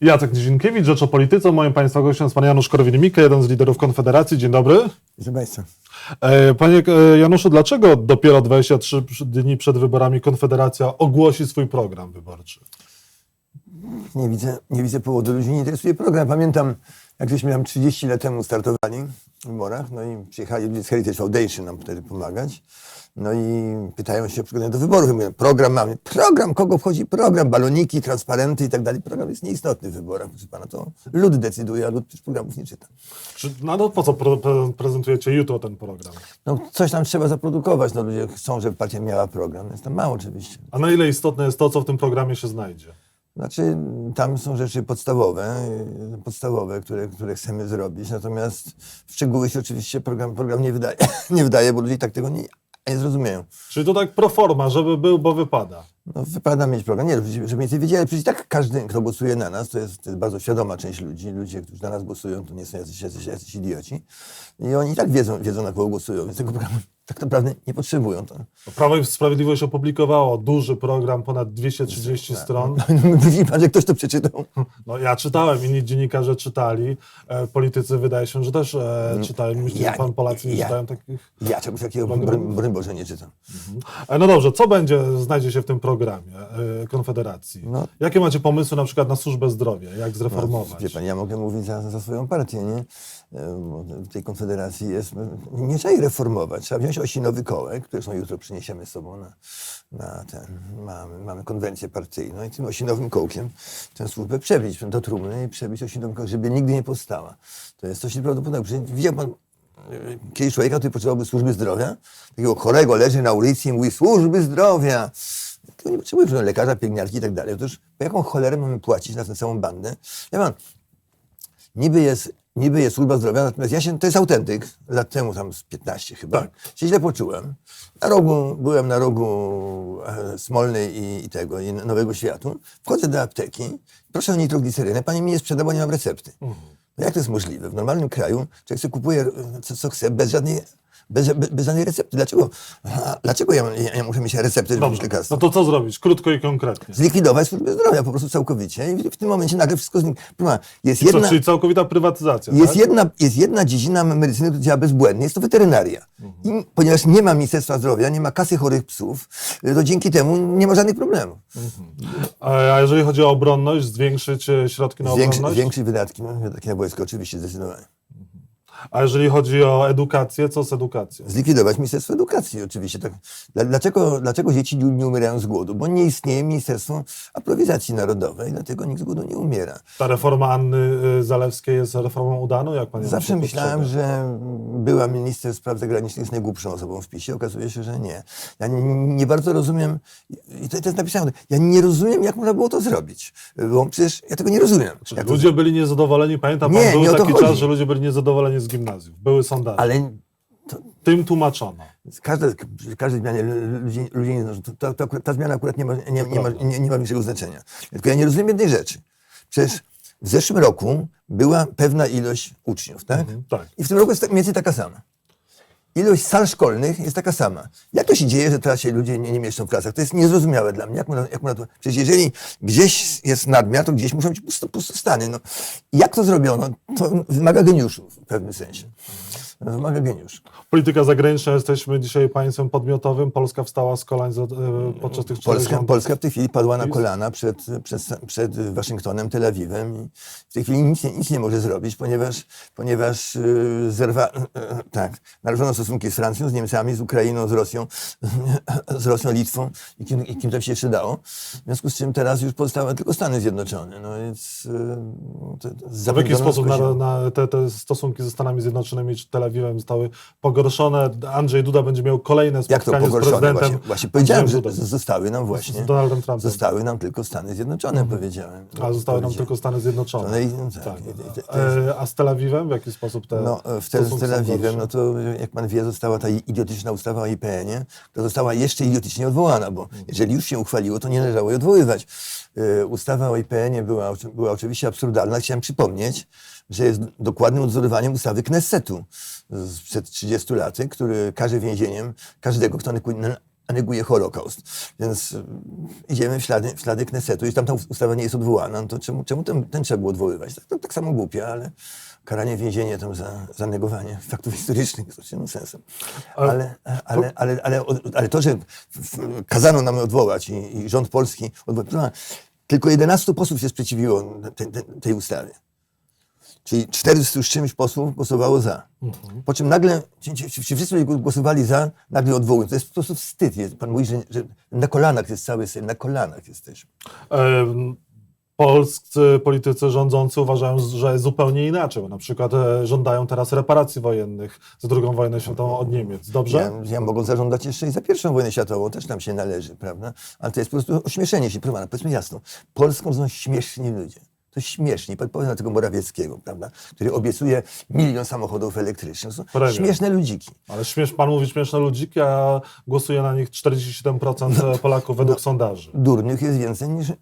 Jacek Nizinkiewicz, Rzecz o Polityce. Moim Państwa gościem jest Pan Janusz Korwin-Mikke, jeden z liderów Konfederacji. Dzień dobry. Proszę Państwa, E, Panie e, Januszu, dlaczego dopiero 23 dni przed wyborami Konfederacja ogłosi swój program wyborczy? nie widzę, nie widzę powodu, ludzi nie interesuje program. Pamiętam, jak żeśmy tam 30 lat temu startowali w wyborach, no i przyjechali ludzie z Heritage Foundation nam wtedy pomagać. No i pytają się o przygotowanie do wyborów. Ja mówię, program mamy. Program, kogo wchodzi program? Baloniki, transparenty i tak dalej. Program jest nieistotny w wyborach, proszę pana. To lud decyduje, a lud też programów nie czyta. Czy, no, no po co pre, pre, prezentujecie jutro ten program? No coś tam trzeba zaprodukować. No ludzie chcą, żeby partia miała program. Jest tam mało oczywiście. A na ile istotne jest to, co w tym programie się znajdzie? Znaczy, tam są rzeczy podstawowe, podstawowe, które, które chcemy zrobić, natomiast w szczegóły się oczywiście program, program nie, wydaje, nie wydaje, bo ludzie tak tego nie, nie zrozumieją. Czyli to tak pro forma, żeby był, bo wypada. No, wypada mieć program, nie, żeby więcej wiedzieli, ale przecież tak każdy, kto głosuje na nas, to jest, to jest bardzo świadoma część ludzi, ludzie, którzy na nas głosują, to nie są jacyś, jacyś, jacyś idioci i oni i tak wiedzą, wiedzą na kogo głosują, więc tego programu tak naprawdę nie potrzebują. To. Prawo i Sprawiedliwość opublikowało duży program, ponad 230 stron. No, Widzi pan, że ktoś to przeczytał? No, ja czytałem, inni dziennikarze czytali, e, politycy wydaje się, że też e, czytali. Myślę, Ja- że pan Polacy nie ja- czytają takich. Ja czegoś takiego, broń, broń Boże, nie czytam. E, no dobrze, co będzie, znajdzie się w tym programie e, Konfederacji? No. Jakie macie pomysły na przykład na służbę zdrowia? Jak zreformować? Wie pan, ja mogę mówić za, za swoją partię, nie? E, W tej konfederacji jest, nie trzeba jej reformować, trzeba wziąć osinowy kołek, który jutro przyniesiemy z sobą na, na ten, mamy, mamy konwencję partyjną i tym osinowym kołkiem tę służbę przebić do trumny i przebić osinowym kołkiem, żeby nigdy nie powstała. To jest coś nieprawdopodobnego. Widział pan e, kiedyś człowieka, który potrzebowałby służby zdrowia? Takiego chorego leży na ulicy i mówi służby zdrowia. Tego nie potrzebuje że lekarza, pielęgniarki i tak dalej. Otóż po jaką cholerę mamy płacić na tę całą bandę? Ja pan, niby jest, niby jest służba zdrowia, natomiast ja się, to jest autentyk, lat temu tam z 15 chyba, Tak. się źle poczułem. Na rogu, byłem na rogu e, Smolnej i, i tego, i Nowego Światu. Wchodzę do apteki, proszę o nitroglicerynę, pani mi nie sprzeda, bo nie mam recepty. No jak to jest możliwe? W normalnym kraju człowiek sobie kupuje e, co, co chce bez żadnej, bez, bez, bez żadnej recepty. Dlaczego, a, dlaczego ja, ja, ja muszę mieć receptę, żeby mieć Dobrze, lekarstwo? no to co zrobić? Krótko i konkretnie. Zlikwidować służbę zdrowia po prostu całkowicie i w tym momencie nagle wszystko zniknie. Jest Co, jedna, czyli całkowita prywatyzacja, jest, tak? jedna, jest jedna dziedzina medycyny, która działa bezbłędnie, jest to weterynaria. I ponieważ nie ma Ministerstwa Zdrowia, nie ma kasy chorych psów, to dzięki temu nie ma żadnych problemów. A a jeżeli chodzi o obronność, zwiększyć e, środki na obronność? zwiększyć wydatki, no, wydatki na wojsko oczywiście, zdecydowanie. A jeżeli chodzi o edukację, co z edukacją? Zlikwidować Ministerstwo Edukacji oczywiście. Tak. Dla- Dlaczego, dlaczego dzieci nie, umierają z głodu? Bo nie istnieje Ministerstwo Aprowizacji Narodowej, dlatego nikt z głodu nie umiera. Ta reforma Anny y, Zalewskiej jest reformą udaną? Jak pan Zawsze myślałem, że była minister spraw zagranicznych jest najgłupszą osobą w PiSie. Okazuje się, że nie. Ja nie, nie bardzo rozumiem, i to, to jest napisane, ja nie rozumiem, jak można było to zrobić. Bo przecież ja tego nie rozumiem. Jak to Ludzie byli niezadowoleni, pamiętam pan, Nie, był o to taki chodzi. czas, że ludzie byli niezadowoleni z gimnazjów. Były sondaże. Ale Tym tłumaczono. przy każdej zmianie ludzie, ludzie nie to, to, to, ta zmiana akurat nie ma, nie, nie, ma, nie, nie ma większego znaczenia. Tylko ja nie rozumiem jednej rzeczy. Przecież w zeszłym roku była pewna ilość uczniów, tak? tak. I w tym roku jest mniej więcej taka sama. Ilość sal szkolnych jest taka sama. Jak to się dzieje, że teraz się ludzie nie, nie mieszczą w klasach? To jest niezrozumiałe dla mnie. Jak można, jak. Przecież jeżeli gdzieś jest nadmiar, to gdzieś muszą być pusto, pustostany. No, jak to zrobiono? To wymaga geniuszu w pewnym sensie. Wymaga geniuszu. Polityka zagraniczna, jesteśmy dzisiaj państwem podmiotowym. Polska wstała z kolan e, podczas tych czterech Polska. Polska w tej chwili padła na kolana przed, przed, przed Waszyngtonem, Tel Awiwem i w tej chwili nic, nie- nic nie może zrobić, ponieważ, ponieważ yy, zerwa, tak, naruszono stosunki z Francją, z Niemcami, z Ukrainą, z Rosją, z Rosją, Litwą i kim, i kim tam się jeszcze dało. W związku z czym teraz już pozostały tylko Stany Zjednoczone. No więc to, to w jaki sposób na, na te, te stosunki ze Stanami Zjednoczonymi czy Tel Awiwem zostały pogorszone? Andrzej Duda będzie miał kolejne Jak to spotkanie z pogorszone? prezydentem Właśnie, właśnie powiedziałem, że zostały nam właśnie. Z Donaldem Trumpem. Zostały nam tylko Stany Zjednoczone, powiedziałem. A zostały nam tylko Stany Zjednoczone. No i- no tak, tak. i- i- to- to jest- E, A z Tel Awiwem w jaki sposób te No, w Tel, z Tel Awiwem, no to jak pan wie, została ta idiotyczna ustawa o IPN-ie, która została jeszcze idiotycznie odwołana, bo jeżeli już się uchwaliło, to nie należało jej odwoływać. Yy, ustawa o IPN-ie była, była oczywiście absurdalna. Chciałem przypomnieć, że jest dokładnym odzorowaniem ustawy Knessetu sprzed 30 lat, który każe więzieniem każdego, kto neguje Holokaust. Więc y, idziemy w ślady, w ślady Knesetu. Jeśli tam ta ustawa nie jest odwołana, no to czemu, czemu ten, ten trzeba było odwoływać? Tak, tak, tak samo głupie, ale karanie więzienie tam za, za negowanie faktów historycznych jest oczywiście sensem. Ale- Ale, ale, ale, ale, to, że kazano nam odwołać i, i rząd polski odwołał, tylko 11 posłów się sprzeciwiło te, te, tej ustawie. Czyli 400 z czymś posłów głosowało za. Po czym nagle ci, ci, ci wszyscy głosowali za, nagle odwołują. To jest po prostu wstyd. Jest- Pan mówi, że, że na kolanach jest cały Sejm, na kolanach jesteśmy. Polscy politycy rządzący uważają, że jest zupełnie inaczej. bo Na przykład e, żądają teraz reparacji wojennych za II wojnę światową od Niemiec. Dobrze? Ja, ja mogą zażądać jeszcze i za pierwszą wojnę światową, też nam się należy, prawda? Ale to jest po prostu ośmieszenie się. Pana, powiedzmy jasno, Polską są śmieszni ludzie. To śmieszni. Pan powie na tego Morawieckiego, prawda? Który obiecuje milion samochodów elektrycznych. To są śmieszne ludziki. Ale śmiesz, pan mówi śmieszne ludziki, a głosuje na nich 47% Polaków według sondaży. Durnych jest więcej niż,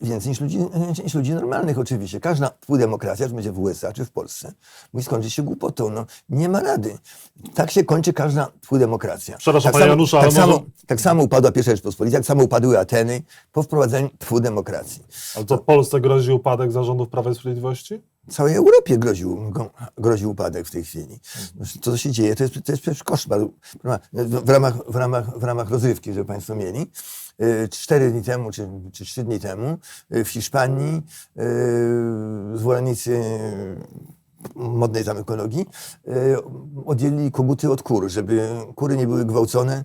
więcej niż, ludzi, niż ludzi normalnych oczywiście. Każda demokracja, czy będzie w USA, czy w Polsce, musi skończyć się głupotą. No, nie ma rady. Tak się kończy każda demokracja. Przepraszam, tak panie Januszu, ale tak, może- samo, tak samo upadła pierwsza Rzeczpospolita, tak samo upadły Ateny po wprowadzeniu demokracji. Ale to Polsce grozi upadek zarządów Prawa i Sprawiedliwości? Całej Europie groził, go- grozi upadek w tej chwili. To, co się dzieje, to jest, to jest przecież koszmar. W ramach, w, ramach, w ramach rozrywki, żeby Państwo mieli, y, cztery dni temu, czy, czy trzy dni temu, y, w Hiszpanii y, zwolennicy modnej tam ekologii, y, oddzielili koguty od kur. Żeby kury nie były gwałcone,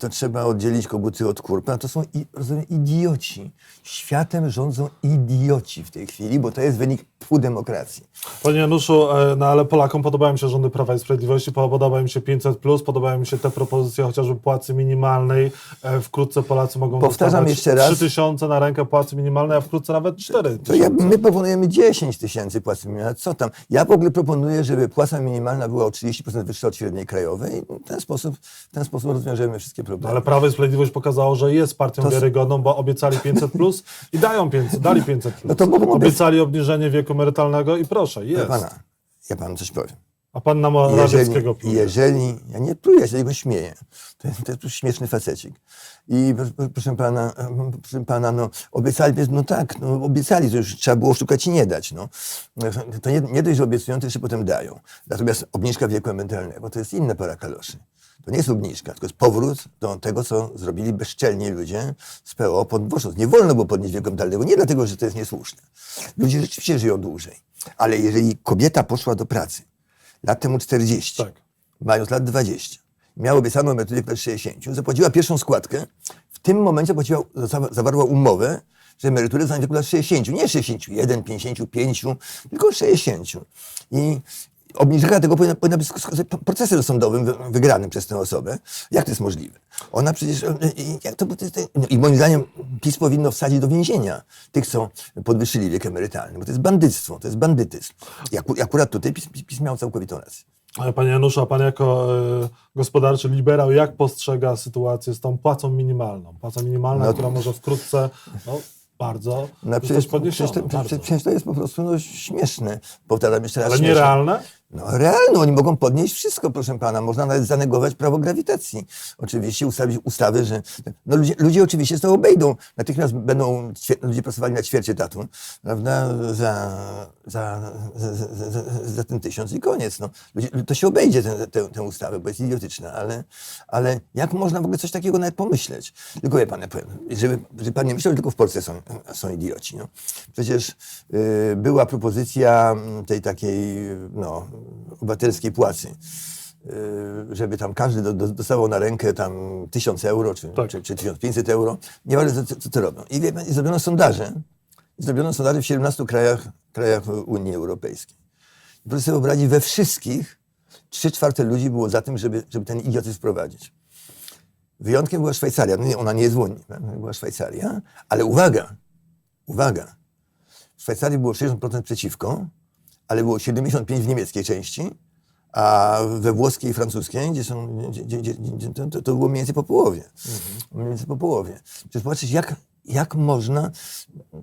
to trzeba oddzielić koguty od kur. No To są rozumiem, idioci. Światem rządzą idioci w tej chwili, bo to jest wynik pół demokracji. Panie Januszu, e, no ale Polakom podobają się rządy Prawa i Sprawiedliwości, podoba im się 500+, podobają mi się te propozycje chociażby płacy minimalnej. E, Wkrótce Polacy mogą Powtarzam jeszcze raz. 3 tysiące na rękę płacy minimalnej, a wkrótce nawet 4 To ja, my proponujemy 10 tysięcy płacy minimalnej. Co tam? Ja w ogóle proponuję, żeby płaca minimalna była o 30% wyższa od średniej krajowej. W ten sposób, w ten sposób rozwiążemy wszystkie problemy. Ale Prawo i Sprawiedliwość pokazało, że jest partią To- wiarygodną, bo obiecali 500 plus i dają 500, dali 500 plus. No to mogą Obiecali obniżenie wieku emerytalnego i proszę, Proszę jest. Pana, ja panu coś powiem. A pan na Jeżeli, Morawieckiego pluje. jeżeli, ja nie pluję, się jego śmieję. To jest, to jest śmieszny facecik. I proszę, proszę pana, proszę pana, no obiecali, no tak, no obiecali, to już trzeba było szukać i nie dać, no. To nie, nie dość, że obiecują, to jeszcze potem dają. Natomiast obniżka wieku emerytalnego to jest inna para kaloszy. To nie jest obniżka, tylko jest powrót do tego, co zrobili bezczelni ludzie z PO pod Włoszów. Nie wolno było podnieść wieku emerytalnego, nie dlatego, że to jest niesłuszne. Ludzie rzeczywiście żyją dłużej. Ale jeżeli kobieta poszła do pracy lat temu 40, Tak. mając lat 20, miała obiecaną emeryturę lat 60, zapłaciła pierwszą składkę, w tym momencie płaciła, za- zawarła umowę, że emeryturę za w wieku lat 60, nie 61, 55, tylko 60. I obniżka tego powinna, powinna być procesem sądowym wy- wygranym przez tę osobę. Jak to jest możliwe? Ona przecież, e, i- jak to, no I moim zdaniem PiS powinno wsadzić do więzienia tych, co podwyższyli wiek emerytalny, bo to jest bandyctwo, to jest bandytyzm. I aku- akurat tutaj PiS, PiS miał całkowitą rację. Ale Panie Januszu, a pan jako e, gospodarczy liberał, jak postrzega sytuację z tą płacą minimalną? Płaca minimalna, No- która może wkrótce no, bardzo No, przecież, przecież, to, bardzo. przecież to jest po prostu no, śmieszne. Powtarzam jeszcze raz. Ale śmieszne. nierealne? No realne, oni mogą podnieść wszystko, proszę pana. Można nawet zanegować prawo grawitacji. Oczywiście ustawić ustawy, że... No ludzie, ludzie oczywiście to obejdą. Natychmiast będą ludzie pracowali na ćwiercie tatu, prawda, za, za, za, za, ten tysiąc i koniec. No. To się obejdzie tę, ustawę, bo jest idiotyczna, ale, ale jak można w ogóle coś takiego nawet pomyśleć? Tylko wie pan, żeby, żeby pan nie myślał, że tylko w Polsce są, są idioci. No. Przecież y, była propozycja tej takiej, no, obywatelskiej płacy. y, Żeby tam każdy do, do, dostawał na rękę tam 1000 euro czy, Tak. czy, czy 1500 euro. Nieważne co, co to robią. I, I zrobiono sondaże. Zrobiono sondaże w 17 krajach, krajach Unii Europejskiej. I proszę sobie wyobrazić, we wszystkich trzy czwarte ludzi było za tym, żeby, żeby ten idiotyzm wprowadzić. Wyjątkiem była Szwajcaria. No nie, ona nie jest w Unii, była Szwajcaria. Ale uwaga, uwaga. W Szwajcarii było 60% przeciwko, ale było 75% w niemieckiej części, a we włoskiej i francuskiej, gdzie są, gdzie, gdzie, gdzie, to, to było mniej więcej po połowie. Mniej więcej po połowie. Przecież zobaczyć, jak, jak można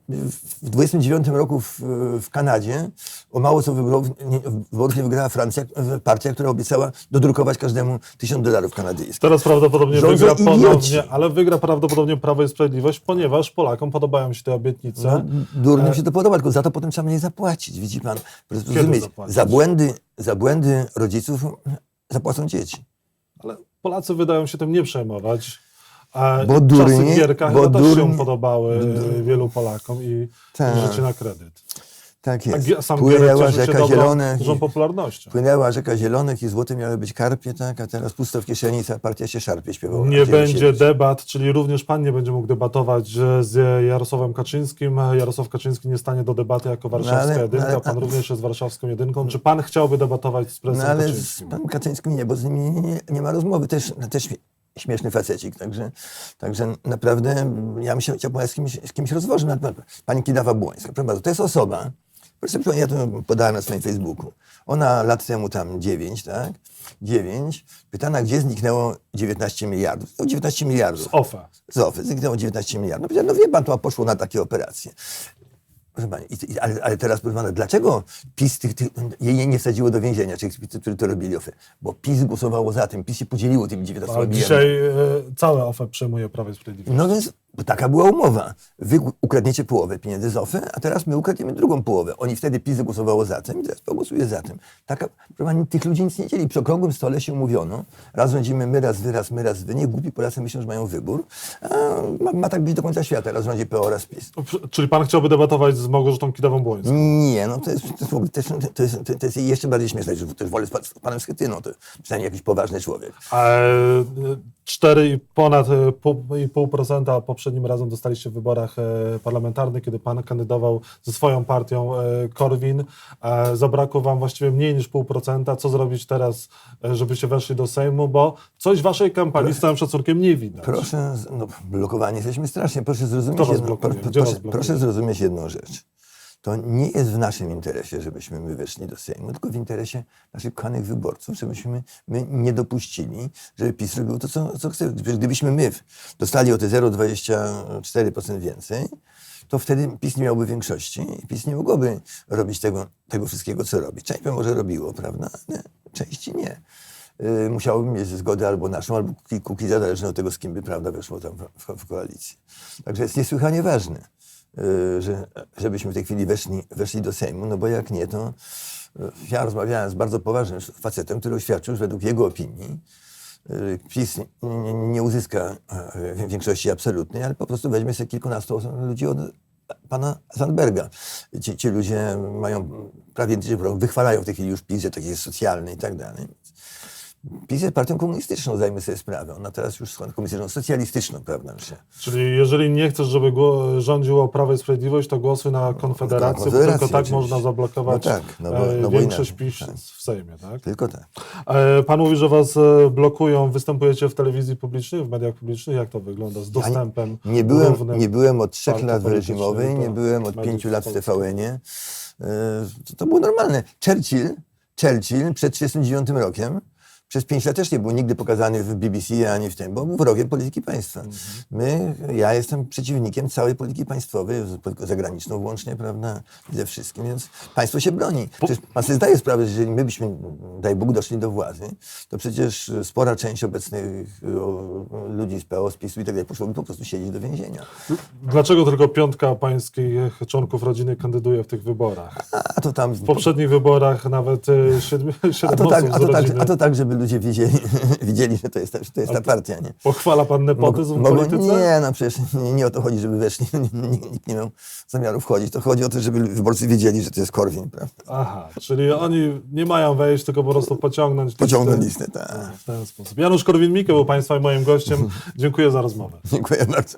w 29 roku w, w Kanadzie o mało co wyborów nie, wyborów nie wygrała Francja, partia, która obiecała dodrukować każdemu tysiąc dolarów kanadyjskich. Teraz prawdopodobnie Rządzą wygra idioci. ponownie, ale wygra prawdopodobnie Prawo i Sprawiedliwość, ponieważ Polakom podobają się te obietnice. No, durnym się to podoba, tylko za to potem trzeba mniej zapłacić, widzi pan. Zapłacić? za błędy, za błędy rodziców zapłacą dzieci. Ale Polacy wydają się tym nie przejmować. A Bo czasy durnie- Gierka bo chyba też się durnie- podobały e, wielu Polakom i Tak. życie na kredyt. Tak A jest. Gie- sam Płynęła się rzeka zielonych. dużą popularnością. Płynęła rzeka zielonych i złote miały być karpie, tak? A teraz pusto w kieszeni, cała partia się szarpie, śpiewała. Nie będzie debat, czyli również pan nie będzie mógł debatować z Jarosławem Kaczyńskim. Jarosław Kaczyński nie stanie do debaty jako warszawska ale- jedynka. ale- pan również jest warszawską jedynką. Czy pan chciałby debatować z No prezesem ale z Kaczyńskim? panem Kaczyńskim nie, bo z nim nie, nie, nie ma rozmowy. Też, też śmie- śmieszny facecik, także, także naprawdę ja bym się chciał z kimś, z kimś rozwożyć. Pani Kidawa Błońska, proszę bardzo, to jest osoba, proszę ja to podałem na swoim Facebooku. Ona lat temu tam 9, tak? 9. Pytana, gdzie zniknęło 19 miliardów. No 19 miliardów. OFE. z OFE zniknęło 19 miliardów. No, no wie pan, to poszło na takie operacje. Proszę pani, i, ale, ale teraz proszę pana, dlaczego PiS tych, tych, jej nie wsadziło do więzienia, czy którzy to robili OFE? Bo PiS głosowało za tym, PiS się podzieliło tymi 19 A miliardami. dzisiaj e, całe OFE przejmuje Prawo i Sprawiedliwość. No więc bo taka była umowa. Wy ukradniecie połowę pieniędzy z OFE, a teraz my ukradniemy drugą połowę. Oni wtedy PiS głosowało za tym i teraz pogłosuje za tym. Taka, proszę tych ludzi nic nie dzieli. Przy okrągłym stole się umówiono. Raz rządzimy my, raz wy, raz my, raz wy. Nie głupi Polacy myślą, że mają wybór. Ma, ma tak być do końca świata. Raz rządzi PO, raz PiS. Czyli pan chciałby debatować z Małgorzatą Kidawą-Błońską? Nie, no to jest, to jest, to jest, to jest, jeszcze bardziej śmieszne, że też wolę z, pa- z panem Schetyną, to przynajmniej jakiś poważny człowiek. A 4 i ponad e, pół- i pół procenta poprzednim razem dostaliście w wyborach e, parlamentarnych, kiedy pan kandydował ze swoją partią e, Korwin. E, Zabrakło wam właściwie mniej niż pół procenta. Co zrobić teraz, e, żebyście weszli do Sejmu? Bo coś w waszej kampanii z całym szacunkiem nie widać. Proszę, no, blokowani jesteśmy strasznie. Proszę zrozumieć, jedno, pro- proszę, proszę zrozumieć jedną rzecz. To nie jest w naszym interesie, żebyśmy my weszli do Sejmu, tylko w interesie naszych kochanych wyborców, żebyśmy my nie dopuścili, żeby PiS robił to, co, co chce. Gdybyśmy my dostali o te 0,24% więcej, to wtedy PiS nie miałby większości i PiS nie mogłoby robić tego, tego wszystkiego, co robi. Część by może robiło, prawda? Części nie. Yy, musiałoby mieć zgodę albo naszą, albo Kuki- Kukiza, zależnie od tego, z kim by prawda weszło tam w, w, w koalicję. Także jest niesłychanie ważne, że, żebyśmy w tej chwili weszli, weszli do Sejmu, no bo jak nie, to yy, ja rozmawiałem z bardzo poważnym facetem, który oświadczył, że według jego opinii yy, PiS nie, uzyska większości absolutnej, ale po prostu weźmie sobie kilkunastu ludzi od pana Zandberga. Ci, ci ludzie mają prawie, wychwalają w tej chwili już PiS, że taki jest socjalny i tak dalej. PiS jest partią komunistyczną, zajmę sobie sprawę. Ona teraz już jest komunistyczną, socjalistyczną, prawda? Czyli jeżeli nie chcesz, żeby gło- rządziło Prawo i Sprawiedliwość, to głosuj na Konfederację, bo Konfederację tylko tak oczywiście. można zablokować No tak, no bo- e, no bo większość PiS tak. w Sejmie. Tak? Tylko tak. E, Pan mówi, że was e, blokują, występujecie w telewizji publicznej, w mediach publicznych. Jak to wygląda z dostępem Nie byłem, równym? nie byłem od trzech lat w reżimowej, nie byłem od pięciu lat w. TVN-ie. To, to było normalne. Churchill, Churchill przed 1939 rokiem przez pięć lat też nie był nigdy pokazany w BBC ani w tym, bo był wrogiem polityki państwa. My, ja jestem przeciwnikiem całej polityki państwowej, polityką zagraniczną włącznie, prawda, ze wszystkim, więc państwo się broni. Przecież pan sobie zdaje sprawę, że jeżeli my byśmy, daj Bóg, doszli do władzy, to przecież spora część obecnych ludzi z PO, z PiSu i tak dalej poszłoby po prostu siedzieć do więzienia. Dlaczego tylko piątka pańskich członków rodziny kandyduje w tych wyborach? A to tam... W poprzednich wyborach nawet e, siedmiu, A siedem to, tak, osób a, to tak, a to tak, żeby ludzie widzieli, widzieli że to jest, ta- że to jest ta partia, nie? Pochwala pan nepotyzm w polityce? Nie, no przecież nie, nie o to chodzi, żeby weszli. Nikt, nie miał zamiaru wchodzić. To chodzi o to, żeby wyborcy wiedzieli, że to jest Korwin, prawda? Aha, czyli oni nie mają wejść, tylko po prostu pociągnąć Pociągnąć listę. listę, tak. W ten sposób. Janusz Korwin-Mikke był państwa i moim gościem. Dziękuję za rozmowę. Dziękuję bardzo.